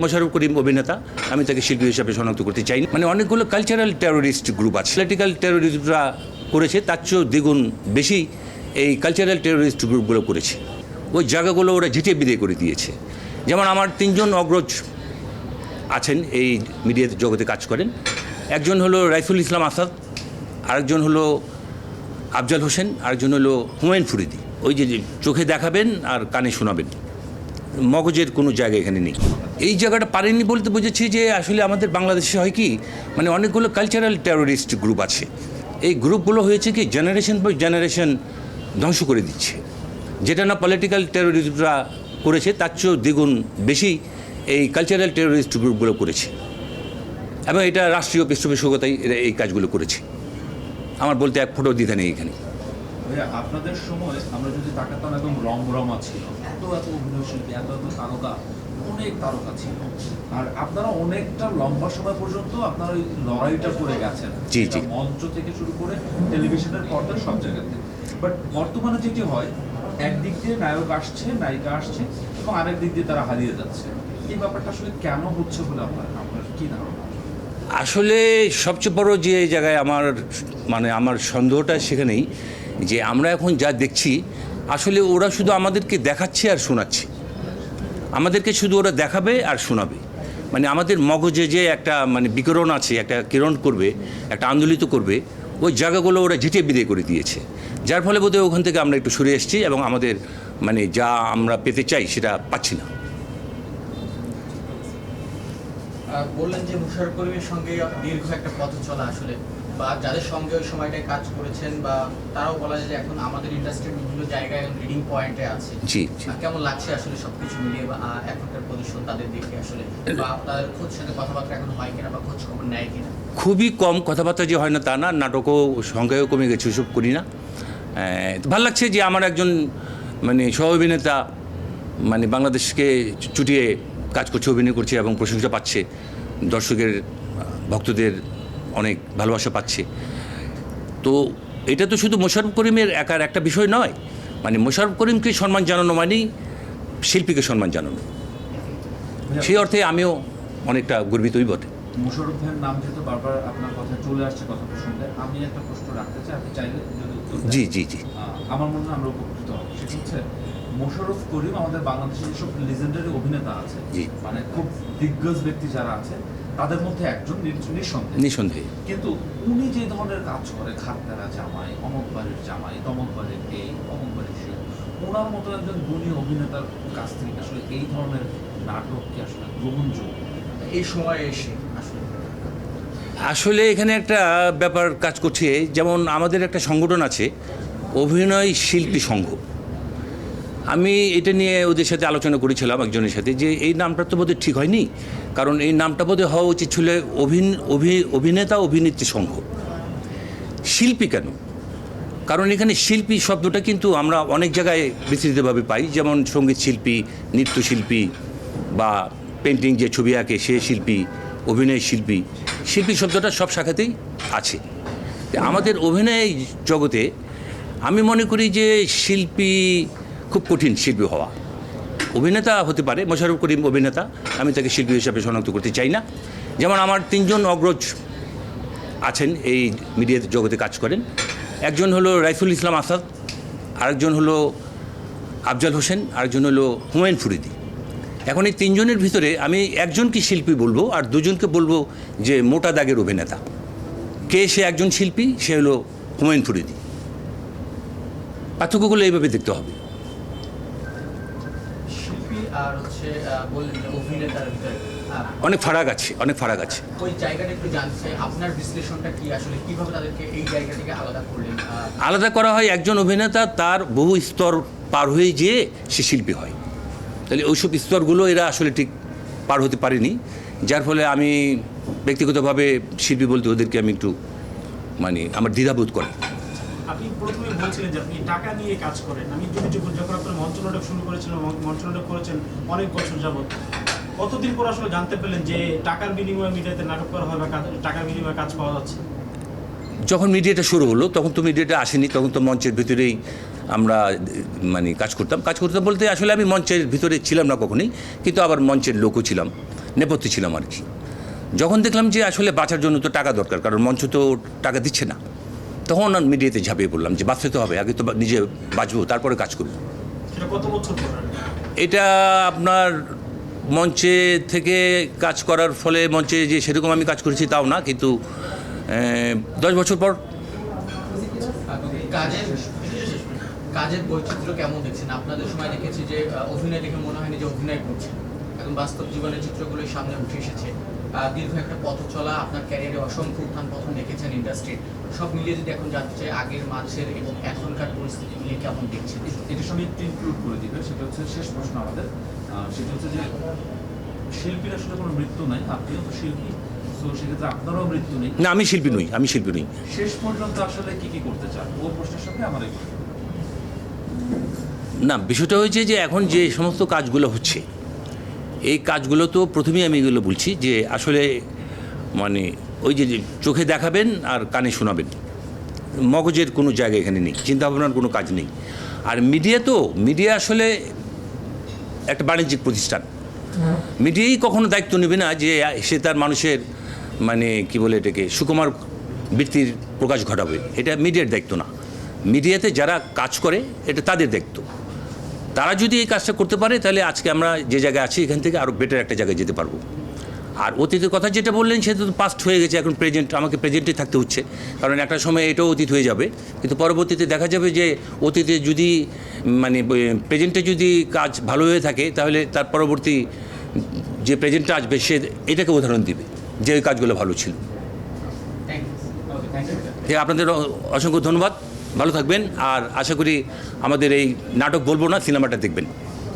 মোশারফ করিম অভিনেতা, আমি তাকে শিল্পী হিসাবে শনাক্ত করতে চাই মানে অনেকগুলো কালচারাল টেরোরিস্ট গ্রুপ আছে। পলিটিক্যাল টেরোরিস্টরা করেছে, তার চেয়েও দ্বিগুণ বেশি এই কালচারাল টেরোরিস্ট গ্রুপগুলো করেছে। ওই জায়গাগুলো ওরা ঝিটে বিদে করে দিয়েছে। যেমন আমার তিনজন অগ্রজ আছেন এই মিডিয়া জগতে কাজ করেন। একজন হলো রাইফুল ইসলাম আসাদ, আরেকজন হলো আফজাল হোসেন, আরেকজন হলো হুমায়ুন ফরিদি। ওই যে চোখে দেখাবেন আর কানে শোনাবেন। মগজের কোনো জায়গা এখানে নেই। এই জায়গাটা পারেনি বলতে বুঝেছি যে আসলে আমাদের বাংলাদেশে হয় কি মানে অনেকগুলো কালচারাল টেরোরিস্ট গ্রুপ আছে। এই গ্রুপগুলো হয়েছে কি জেনারেশন বাই জেনারেশন ধ্বংস করে দিচ্ছে। যেটা না পলিটিক্যাল টেরোরিস্টরা করেছে, তার চেয়েও দ্বিগুণ বেশি এই কালচারাল টেরোরিস্ট গ্রুপগুলো করেছে। এবং এটা রাষ্ট্রীয় পৃষ্ঠপোষকতায় এই কাজগুলো করেছে। আমার বলতে এক ফটো দিতে নেই এখানে। আপনাদের সময় আমরা যদি তাকাতাম একদম রমরমা ছিল। এত এত অভিনয় শিল্পী, এত এত তারকা অনেক তারকা ছিল। আর আপনারা অনেকটা লম্বা সময় পর্যন্ত আপনারা ওই লড়াইটা করে গেছেন। জি, সেটা জি। মঞ্চ থেকে শুরু করে টেলিভিশনের পর্দা সব জায়গাতে বাট বর্তমানে যেটি হয় একদিক দিয়ে নায়ক আসছে নায়িকা আসছে এবং আরেক দিক দিয়ে তারা হারিয়ে যাচ্ছে। এই ব্যাপারটা আসলে কেন হচ্ছে বলে আপনার আপনার কি ধারণা? আসলে সবচেয়ে বড় যে জায়গায় আমার মানে আমার সন্দেহটা সেখানেই যে আমরা এখন যা দেখছি আসলে ওরা শুধু আমাদেরকে দেখাচ্ছে আর শোনাচ্ছে। আমাদেরকে শুধু ওরা দেখাবে আর শোনাবে। মানে আমাদের মগজে যে একটা মানে বিকিরণ আছে, একটা কিরণ করবে, একটা আন্দোলিত করবে, ওই জায়গাগুলো ওরা ঝিটে বিদে করে দিয়েছে। যার ফলে বোধহয় ওখান থেকে আমরা একটু সরে এসেছি এবং আমাদের মানে যা আমরা পেতে চাই সেটা পাচ্ছি না। বললেন যে মুশারফ করিমের সঙ্গে দীর্ঘ একটা পথ চলা আসলে। বা যাদের সঙ্গে ওই সময়টায় কাজ করেছেন বা তারাও বলা যায় যে এখন আমাদের ইন্ডাস্ট্রির বিভিন্ন জায়গায় লিডিং পয়েন্টে আছে। জি কেমন লাগছে আসলে সবকিছু মিলিয়ে বা এখনকার পজিশন তাদের দেখে আসলে? বা তাদের খোঁজ সাথে কথাবার্তা এখন হয় কিনা বা খোঁজ খবর নেয় কিনা? খুবই কম কথাবার্তা যে হয় না তা না নাটকও সংখ্যাও কমে গেছে ওসব করি না। ভালো লাগছে যে আমার একজন মানে সহ অভিনেতা মানে বাংলাদেশকে চুটিয়ে কাজ করছে অভিনয় করছে এবং প্রশংসা পাচ্ছে দর্শকের ভক্তদের অনেক ভালোবাসা পাচ্ছে। তো এটা তো শুধু মোশারফ করিমের একার একটা বিষয় নয়। মানে মোশারফ করিমকে সম্মান জানানো মানেই শিল্পীকে সম্মান জানানো। সেই অর্থে আমিও অনেকটা গর্বিতই বটে। মুশারফ ভাইয়ের নাম যেহেতু বারবার আপনার কথা চলে আসছে কথা প্রসঙ্গে আমি একটা প্রশ্ন রাখতে চাই আপনি চাইলে যদি জি জি জি। আমার মনে হয় আমরা উপকৃত হব। সেটা হচ্ছে মোশাররফ করিম আমাদের বাংলাদেশের যেসব লিজেন্ডারি অভিনেতা আছে মানে খুব দিগ্গজ ব্যক্তি যারা আছে তাদের মধ্যে একজন নিঃসন্দেহে। নিঃসন্দেহে। কিন্তু উনি যে ধরনের কাজ করে খাতকারা জামাই অমক বাড়ির জামাই তমক বাড়ির এই অমক বাড়ির সে ওনার মতো একজন গুণী অভিনেতার কাছ থেকে আসলে এই ধরনের নাটক কি আসলে গ্রহণযোগ্য? এই সময়ে এসে আসলে আসলে এখানে একটা ব্যাপার কাজ করছে যেমন আমাদের একটা সংগঠন আছে অভিনয় শিল্পী সংঘ। আমি এটা নিয়ে ওদের সাথে আলোচনা করেছিলাম একজনের সাথে যে এই নামটা তো বোধহয় ঠিক হয়নি, কারণ এই নামটা বোধহয় হওয়া উচিত ছিল অভিন, অভি- অভিনেতা অভিনেত্রী সংঘ। শিল্পী কেন? কারণ এখানে শিল্পী শব্দটা কিন্তু আমরা অনেক জায়গায় বিস্তৃতভাবে পাই, যেমন সংগীত শিল্পী নৃত্যশিল্পী বা পেন্টিং যে ছবি আঁকে সে শিল্পী, অভিনয় শিল্পী শিল্পী শব্দটা সব শাখাতেই আছে। আমাদের অভিনয় জগতে আমি মনে করি যে শিল্পী খুব কঠিন শিল্পী হওয়া। অভিনেতা হতে পারে মোশারফ করিম অভিনেতা, আমি তাকে শিল্পী হিসাবে শনাক্ত করতে চাই না। যেমন আমার তিনজন অগ্রজ আছেন এই মিডিয়া জগতে কাজ করেন। একজন হলো রাইফুল ইসলাম আসাদ, আরেকজন হলো আফজাল হোসেন, আরেকজন হলো হুমায়ুন ফরিদি। এখন এই তিনজনের ভিতরে আমি একজনকে শিল্পী বলব আর দুজনকে বলব যে মোটা দাগের অভিনেতা। কে সে একজন শিল্পী? সে হলো হুমায়ুন ফরিদি। পার্থক্যগুলো এইভাবে দেখতে হবে। আর হচ্ছে বললেন যে অভিনেতার ভিতরে। অনেক ফারাক আছে অনেক ফারাক আছে। ওই জায়গাটা একটু জানতে আপনার বিশ্লেষণটা কি আসলে? কীভাবে তাদেরকে এই জায়গা থেকে আলাদা করলেন? আলাদা করা হয় একজন অভিনেতা তার বহু স্তর পার হয়ে যেয়ে সে শিল্পী হয়। তাহলে ওইসব স্তরগুলো এরা আসলে ঠিক পার হতে পারেনি। যার ফলে আমি ব্যক্তিগতভাবে শিল্পী বলতে ওদেরকে আমি একটু মানে আমার দ্বিধাবোধ করে। আপনি প্রথমে বলছিলেন যে আপনি টাকা নিয়ে কাজ করেন। আমি যদি যখন যখন আপনার মঞ্চ নাটক শুরু করেছিলেন মঞ্চ- নাটক করেছেন অনেক বছর যাবত কতদিন পর আসলে জানতে পারলেন যে টাকার বিনিময়ে মিডিয়াতে নাটক করা হয় বা টাকার বিনিময়ে কাজ পাওয়া যাচ্ছে? যখন মিডিয়াটা শুরু হলো, তখন তো মিডিয়াটা আসেনি, তখন তো মঞ্চের ভিতরেই আমরা মানে কাজ করতাম। কাজ করতাম বলতে আসলে আমি মঞ্চের ভিতরে ছিলাম না কখনোই, কিন্তু আবার মঞ্চের লোকও ছিলাম, নেপথ্যে ছিলাম আর কি। যখন দেখলাম যে আসলে বাঁচার জন্য তো টাকা দরকার, কারণ মঞ্চ তো টাকা দিচ্ছে না। তখন মিডিয়াতে ঝাঁপিয়ে পড়লাম যে বাঁচতে তো হবে আগে তো নিজে বাঁচবো তারপরে কাজ করব। এটা আপনার মঞ্চে থেকে কাজ করার ফলে মঞ্চে যে সেরকম আমি কাজ করেছি তাও না কিন্তু দশ বছর পর। কাজের কাজের বৈচিত্র্য কেমন দেখছেন? আপনাদের সময় দেখেছি যে অভিনয় দেখে মনে হয়নি যে অভিনয় করছেন এখন বাস্তব জীবনের চিত্রগুলোই সামনে উঠে এসেছে। দীর্ঘ একটা পথ চলা আপনার ক্যারিয়ারে অসংখ্য উত্থান পতন দেখেছেন ইন্ডাস্ট্রির সব মিলিয়ে যদি এখন জানতে চাই আগের মাঝের এবং এখনকার পরিস্থিতি মিলিয়ে কেমন দেখছেন? এটার সঙ্গে একটু ইনক্লুড করে দিবে সেটা হচ্ছে শেষ প্রশ্ন আমাদের। সেটা হচ্ছে যে শিল্পীর আসলে কোনো মৃত্যু নাই আপনিও তো শিল্পী তো সেক্ষেত্রে আপনারও মৃত্যু নেই। না আমি শিল্পী নই আমি শিল্পী নই। শেষ পর্যন্ত আসলে কি কি করতে চান? ও প্রশ্নের সঙ্গে আমার না বিষয়টা হয়েছে যে এখন যে সমস্ত কাজগুলো হচ্ছে এই কাজগুলো তো প্রথমেই আমি এগুলো বলছি যে আসলে মানে ওই যে চোখে দেখাবেন আর কানে শোনাবেন। মগজের কোনো জায়গা এখানে নেই চিন্তা ভাবনার কোনো কাজ নেই। আর মিডিয়া তো, মিডিয়া আসলে একটা বাণিজ্যিক প্রতিষ্ঠান। মিডিয়াই কখনো দায়িত্ব নেবে না যে সে তার মানুষের মানে কি বলে এটাকে, সুকুমার বৃত্তির প্রকাশ ঘটাবে। এটা মিডিয়ার দায়িত্ব না। মিডিয়াতে যারা কাজ করে, এটা তাদের দায়িত্ব। তারা যদি এই কাজটা করতে পারে তাহলে আজকে আমরা যে জায়গায় আছি এখান থেকে আরও বেটার একটা জায়গায় যেতে পারব। আর অতীতের কথা যেটা বললেন সেটা তো পাস্ট হয়ে গেছে এখন প্রেজেন্ট আমাকে প্রেজেন্টে থাকতে হচ্ছে। কারণ একটা সময় এটাও অতীত হয়ে যাবে। কিন্তু পরবর্তীতে দেখা যাবে যে অতীতে যদি মানে প্রেজেন্টে যদি কাজ ভালো হয়ে থাকে তাহলে তার পরবর্তী যে প্রেজেন্টটা আসবে সে এটাকে উদাহরণ দিবে যে ওই কাজগুলো ভালো ছিল। আপনাদের অসংখ্য ধন্যবাদ। ভালো থাকবেন আর আশা করি আমাদের এই নাটক বলব না সিনেমাটা দেখবেন।